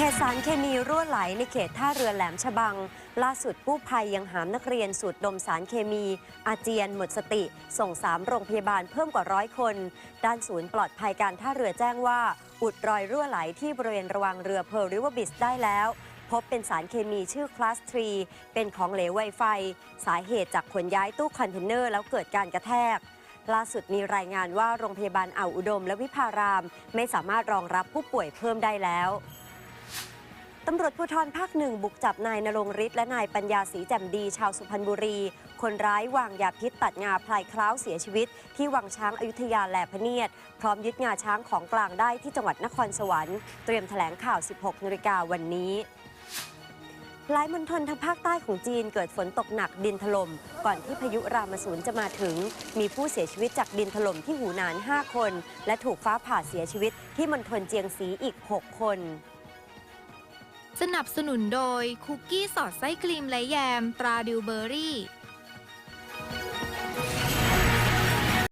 เหตุสารเคมีรั่วไหลในเขตท่าเรือแหลมฉบัง ล่าสุดกู้ภัยยังหามนักเรียนสูดดมสารเคมี อาเจียนหมดสติ ส่งสามโรงพยาบาลเพิ่มกว่าร้อยคน ด้านศูนย์ปลอดภัยการท่าเรือแจ้งว่า อุดรอยรั่วไหลที่บริเวณระวางเรือเพร์ลริเวอร์บิสได้แล้ว พบเป็นสารเคมีชื่อคลาสทรีเป็นของเหลวไวไฟ สาเหตุจากขนย้ายตู้คอนเทนเนอร์แล้วเกิดการกระแทกล่าสุดมีรายงานว่าโรงพยาบาลอ่าวอุดม และวิภาราม ไม่สามารถรองรับผู้ป่วยเพิ่มได้แล้ว ตำรวจภูธรภาคหนึ่งบุกจับนายนรงฤทธิ์และนายปัญญาศรีแจ่มดีชาวสุพรรณบุรี คนร้ายวางยาพิษตัดงาพลายคล้าวเสียชีวิต ที่วังช้างอายุทยาแหลพเนียด พร้อมยึดงาช้างของกลางได้ที่จังหวัดนครสวรรค์เตรียมแถลงข่าว 16นาฬิกาวันนี้หลายมณฑลทางภาคใต้ของจีนเกิดฝนตกหนักดินถล่มก่อนที่พายุรามาสูนจะมาถึง มีผู้เสียชีวิตจากดินถล่มที่หูหนาน 5 คน และถูกฟ้าผ่าเสียชีวิตที่มณฑลเจียงซีอีก 6 คน สนับสนุนโดยคุกกี้สอดไส้ครีมและแยม ตราดิวเบอรี่